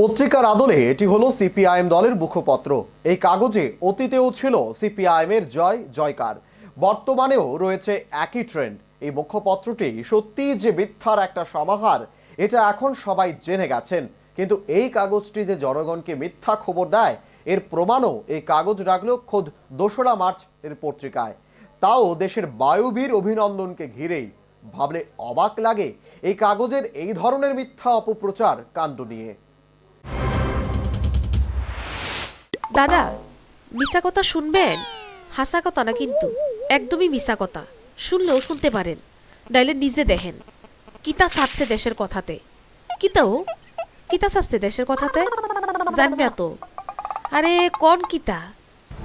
পত্রিকার আদলে এটি হলো সিপিআইএম দলের মুখপত্র। এই কাগজে অতীতেও ছিল সিপিআইএম এর জয়, জয়কার। বর্তমানেও রয়েছে একই ট্রেন্ড এই মুখপত্রটি সত্যি যে মিথ্যার একটা সমাহার, এটা এখন সবাই জেনে গেছেন। কিন্তু এই কাগজটি যে জনগণকে মিথ্যা খবর দেয়, এর প্রমাণও এই কাগজ রাখল খোদ দোসরা মার্চ এর পত্রিকায়। তাও দেশের বায়ুবীর অভিনন্দনকে ঘিরেই। ভাবলে অবাক লাগে এই কাগজের এই ধরনের মিথ্যা অপপ্রচার কাণ্ড নিয়ে। দাদা মিশা কথা শুনবেন? হাসা কথা না কিন্তু, একদমই মিশা কথা শুনলেও শুনতে পারেন ডাইলে নিজে দেখেন। কিতা সাপছে দেশের কথাতে? কিতাও কিতা সাপছে দেশের কথাতে? জানবে তো। আরে, কোন কিতা?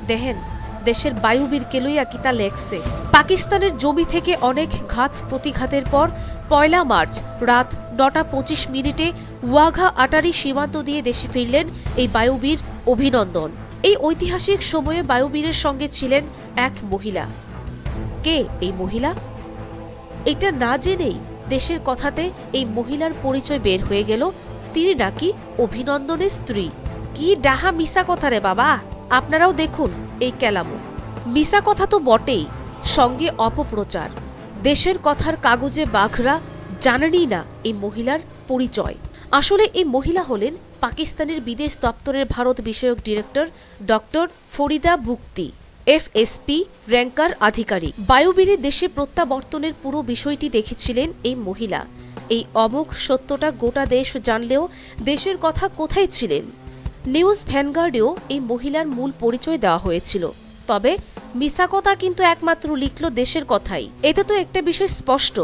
দেখেন। দেশের বায়ুবীরকে লইয়া কিতা লেখছে। পাকিস্তানের জমি থেকে অনেক ঘাত প্রতিঘাতের পর পয়লা মার্চ রাত নটা পঁচিশ মিনিটে ওয়াঘা আটারি সীমান্ত দিয়ে দেশে ফিরলেন এই বায়ুবীর অভিনন্দন। এই ঐতিহাসিক সময়ে বায়ুবীরের সঙ্গে ছিলেন এক মহিলা। কে এই মহিলা? এটা না জেনেই দেশের কথাতে এই মহিলার পরিচয় বের হয়ে গেল। তিনি নাকি অভিনন্দনের স্ত্রী। কি ডাহা মিশা কথা রে বাবা! আপনারাও দেখুন এই কেলামো। মিসা কথা তো বটেই, সঙ্গে অপপ্রচার। দেশের কথার কাগজে বাঘরা, জানেনই না এই মহিলার পরিচয়। আসলে এই মহিলা হলেন পাকিস্তানের বিদেশ দপ্তরের ভারত বিষয়ক ডিরেক্টর ডক্টর ফরিদা বুক্তি এফএসপি র্যাঙ্কার আধিকারিক। বায়ুবীরে দেশে প্রত্যাবর্তনের পুরো বিষয়টি দেখেছিলেন এই মহিলা। এই অমোঘ সত্যটা গোটা দেশ জানলেও দেশের কথা কোথায় ছিলেন? নিউজ ভ্যানগার্ডেও এই মহিলার মূল পরিচয় দেওয়া হয়েছিল। তবে মিসা কথা কিন্তু একমাত্র লিখল দেশের কথাই। এতে তো একটা বিষয় স্পষ্ট,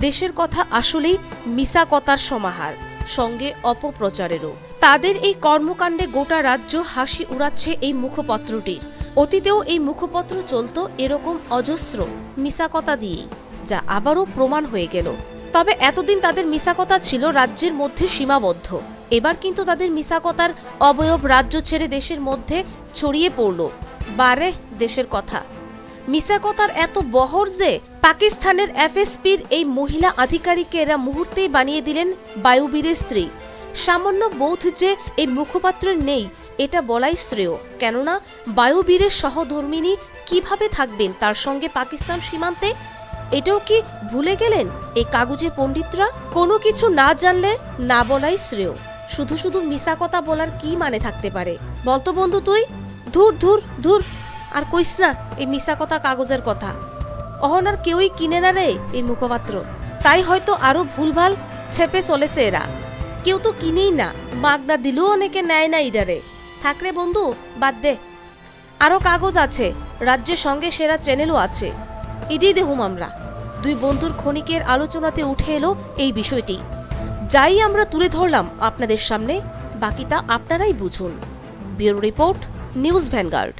দেশের কথা আসলেই মিসা কথার সমাহার, সঙ্গে অপপ্রচারেরও। তাদের এই কর্মকাণ্ডে গোটা রাজ্য হাসি উড়াচ্ছে এই মুখপত্রটির অতীতেও এই মুখপত্র চলত এরকম অজস্র মিসা কথা দিয়েই, যা আবারও প্রমাণ হয়ে গেল। তবে এতদিন তাদের মিসাকতা ছিল রাজ্যের মধ্যে সীমাবদ্ধ। এবার কিন্তু তাদের মিসাকতার অবয়ব রাজ্য ছেড়ে দেশের মধ্যে ছড়িয়ে পড়ল। বারে দেশের কথা। মিসাকতার এত বহর যে পাকিস্তানের এফএসপির এই মহিলা আধিকারিককে এরা মুহূর্তেই বানিয়ে দিলেন বায়ুবীরের স্ত্রী। সামান্য বোধ যে এই মুখপাত্রের নেই, এটা বলাই শ্রেয়। কেননা বায়ুবীরের সহধর্মিনী কীভাবে থাকবেন তার সঙ্গে পাকিস্তান সীমান্তে? এটাও কি ভুলে গেলেন এই কাগজে পণ্ডিতরা? কোনো কিছু না জানলে না বলাই শ্রেয়। শুধু শুধু মিশা কথা বলার কি মানে থাকতে পারে? বলতো বন্ধু তুই। ধুর ধুর ধুর। আর কইস না, এই মিশা কথা কাগজের কথা। অহন আর কেউই কিনে না রে এই মুখপাত্র। তাই হয়তো আরও ভুলভাল ছেপে চলেছে এরা। কেউ তো কিনেই না। মাগনা দিলেও অনেকে নেয় না ইডারে। থাকরে বন্ধু, বাদ দে। আরও কাগজ আছে। রাজ্যের সঙ্গে সেরা চ্যানেলও আছে। এটাই দেখুম আমরা। দুই বন্ধুর ক্ষণিকের আলোচনাতে উঠে এলো এই বিষয়টি। যাই আমরা তুলে ধরলাম আপনাদের সামনে বাকিটা আপনারাই বুঝুন। Bureau report news vanguard.